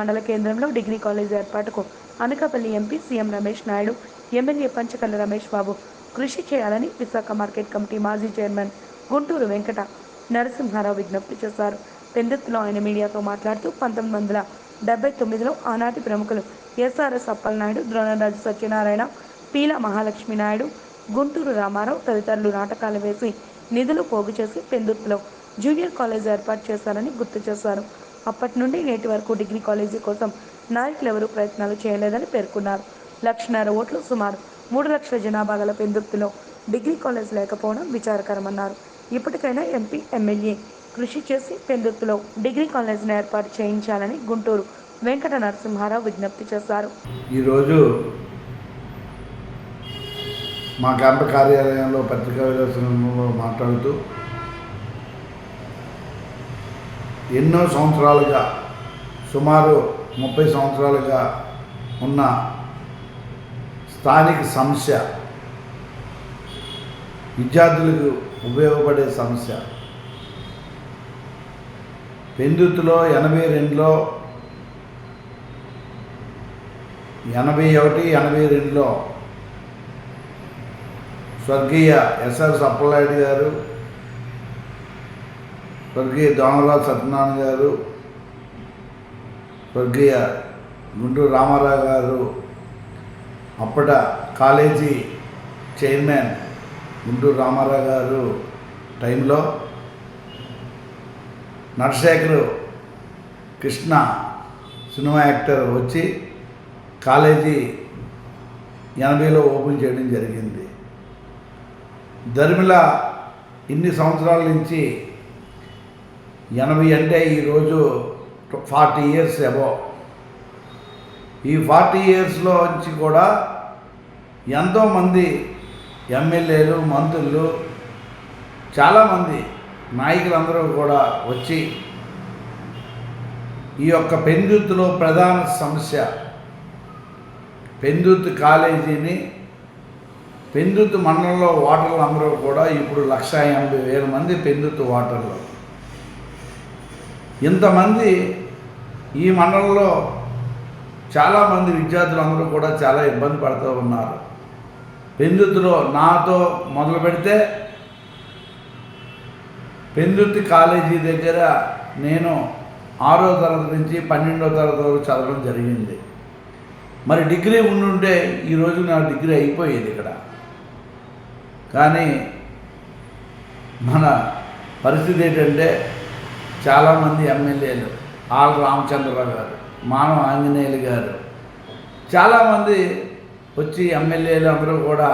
మండల కేంద్రంలో degree college ఏర్పాటుకు Anakapalli MP CM Ramesh Naidu MLA Panchakalla Ramesh Babu కృషి చేయాలని విశాఖ మార్కెట్ కమిటీ మాజీ చైర్మన్ గుంటూరు వెంకట నరసింహారావు విజ్ఞప్తి చేశారు. పెందుత్తులో ఆయన మీడియాతో మాట్లాడుతూ పంతొమ్మిది వందల డెబ్బై తొమ్మిదిలో ఆనాటి ప్రముఖులు ఎస్ఆర్ఎస్ అప్పలనాయుడు ద్రోణరాజు సత్యనారాయణ పీల మహాలక్ష్మి నాయుడు గుంటూరు రామారావు తదితరులు నాటకాలు వేసి నిధులు పోగు చేసి పెందుర్తిలో జూనియర్ కాలేజ్ ఏర్పాటు చేశారని గుర్తు చేశారు. అప్పటి నుండి నేటి వరకు డిగ్రీ కాలేజీ కోసం నాయకులు ఎవరూ ప్రయత్నాలు చేయలేదని పేర్కొన్నారు. లక్షన్నర ఓట్లు సుమారు మూడు లక్షల జనాభా గల పెందుర్తిలో డిగ్రీ కాలేజ్ లేకపోవడం విచారకరమన్నారు. ఇప్పటికైనా ఎంపీ ఎమ్మెల్యే కృషి చేసి పెందుర్తిలో డిగ్రీ కాలేజీని ఏర్పాటు చేయించాలని గుంటూరు వెంకట నరసింహారావు విజ్ఞప్తి చేశారు. ఈరోజు మా క్యాంపు కార్యాలయంలో పత్రికా విలేకరులలో మాట్లాడుతూ ఎన్నో సంవత్సరాలుగా సుమారు ముప్పై సంవత్సరాలుగా ఉన్న స్థానిక సమస్య విద్యార్థులకు ఉపయోగపడే సమస్య. పెందుతులో ఎనభై రెండులో ఎనభై ఒకటి ఎనభై రెండులో స్వర్గీయ ఎస్ఆర్ సప్పలనాయుడు గారు స్వర్గీయ దోమరాజు సత్యనారాయణ గారు స్వర్గీయ గుంటూరు రామారావు గారు అప్పట కాలేజీ చైర్మన్ గుంటూరు రామారావు గారు టైంలో నటశేఖర్ కృష్ణ సినిమా యాక్టర్ వచ్చి కాలేజీ ఎనభైలో ఓపెన్ చేయడం జరిగింది. ధర్మిల ఇన్ని సంవత్సరాల నుంచి ఎనభై అంటే ఈరోజు ఫార్టీ ఇయర్స్ ఎబో ఈ ఫార్టీ ఇయర్స్లో నుంచి కూడా ఎంతోమంది ఎమ్మెల్యేలు మంత్రులు చాలామంది నాయకులందరూ కూడా వచ్చి ఈ యొక్క పెందుతులో ప్రధాన సమస్య పెందుతు కాలేజీని పెందుతు మండలంలో ఓటర్లు అందరూ కూడా ఇప్పుడు లక్ష ఎనభై వేల మంది పెందుతు ఓటర్లు ఇంతమంది ఈ మండలంలో చాలామంది విద్యార్థులు అందరూ కూడా చాలా ఇబ్బంది పడుతూ ఉన్నారు. పెందుతులో నాతో మొదలు పెడితే పెందుర్తి కాలేజీ దగ్గర నేను ఆరో తరగతి నుంచి పన్నెండో తరగతి వరకు చదవడం జరిగింది. మరి డిగ్రీ ఉండుంటే ఈరోజు నా డిగ్రీ అయిపోయేది ఇక్కడ. కానీ మన పరిస్థితి ఏంటంటే చాలామంది ఎమ్మెల్యేలు ఆల్ రామచంద్రరావు గారు మానవ ఆంజనేయులు గారు. చాలామంది వచ్చి ఎమ్మెల్యేలు అందరూ కూడా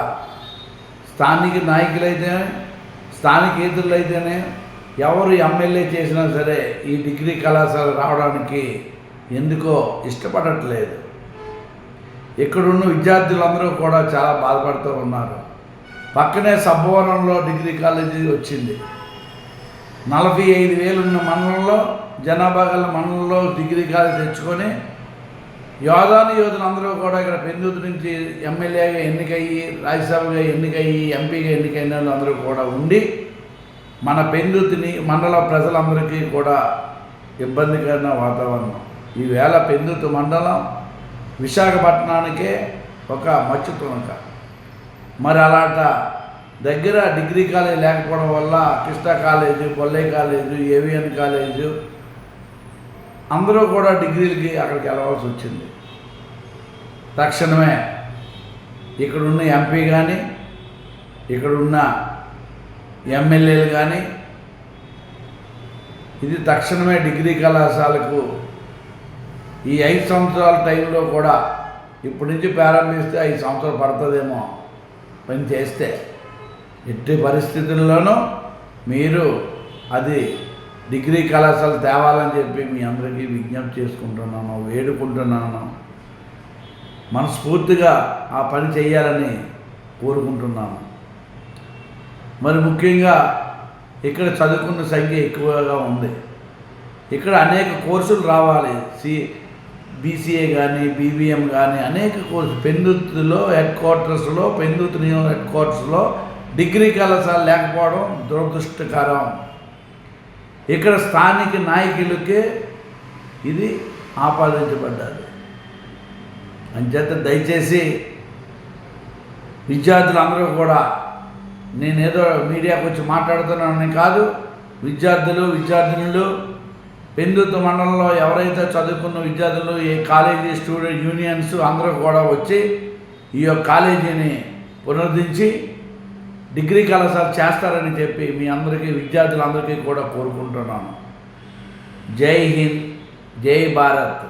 స్థానిక నాయకులైతే స్థానికేతరులు అయితేనే ఎవరు ఎమ్మెల్యే చేసినా సరే ఈ డిగ్రీ కళాశాల రావడానికి ఎందుకో ఇష్టపడట్లేదు. ఇక్కడున్న విద్యార్థులందరూ కూడా చాలా బాధపడుతూ ఉన్నారు. పక్కనే సబ్బవరంలో డిగ్రీ కాలేజీ వచ్చింది. నలభై ఐదు వేలు ఉన్న మండలంలో జనాభా గల మండలంలో డిగ్రీ కాలేజ్ తెచ్చుకొని యోధాను యోధులందరూ కూడా ఇక్కడ పెందుతు నుంచి ఎమ్మెల్యేగా ఎన్నికయ్యి రాజ్యసభగా ఎన్నికయ్యి ఎంపీగా ఎన్నికైన వాళ్ళు అందరూ కూడా ఉండి మన పెందుతిని మండల ప్రజలందరికీ కూడా ఇబ్బందికరమైన వాతావరణం. ఈవేళ పెందుతు మండలం విశాఖపట్నానికే ఒక మచ్చు తునక మరి అలాంట దగ్గర డిగ్రీ కాలేజ్ లేకపోవడం వల్ల కృష్ణ కాలేజు కొల్లై కాలేజు ఏవిఎన్ కాలేజు అందరూ కూడా డిగ్రీలకి అక్కడికి వెళ్ళవలసి వచ్చింది. తక్షణమే ఇక్కడున్న ఎంపీ కానీ ఇక్కడున్న ఎమ్మెల్యేలు కానీ ఇది తక్షణమే డిగ్రీ కళాశాలకు ఈ ఐదు సంవత్సరాల టైంలో కూడా ఇప్పటి నుంచి ప్రారంభిస్తే ఐదు సంవత్సరాలు పడుతుందేమో పని చేస్తే ఎట్టి పరిస్థితుల్లోనూ మీరు అది డిగ్రీ కళాశాల తేవాలని చెప్పి మీ అందరికీ విజ్ఞప్తి చేసుకుంటున్నాను వేడుకుంటున్నాను. మనస్ఫూర్తిగా ఆ పని చేయాలని కోరుకుంటున్నాను. మరి ముఖ్యంగా ఇక్కడ చదువుకున్న సంఖ్య ఎక్కువగా ఉంది. ఇక్కడ అనేక కోర్సులు రావాలి. సి బీసీఏ కానీ బీబీఎం కానీ అనేక కోర్సు పెందుతులో హెడ్ క్వార్టర్స్లో పెందుతు హెడ్ క్వార్టర్స్లో డిగ్రీ కళాశాల లేకపోవడం దురదృష్టకరం. ఇక్కడ స్థానిక నాయకులకే ఇది ఆపాదించబడ్డారు. అంచేత దయచేసి విద్యార్థులందరూ కూడా నేనేదో మీడియాకు వచ్చి మాట్లాడుతున్నానని కాదు విద్యార్థులు విద్యార్థినులు పెందుతు మండలంలో ఎవరైతే చదువుకున్న విద్యార్థులు ఏ కాలేజీ స్టూడెంట్ యూనియన్స్ అందరూ కూడా వచ్చి ఈ యొక్క కాలేజీని పునరుద్ధరించి డిగ్రీ కళాశాల చేస్తారని చెప్పి మీ అందరికీ విద్యార్థులందరికీ కూడా కోరుకుంటున్నాను. జై హింద్ జై భారత్.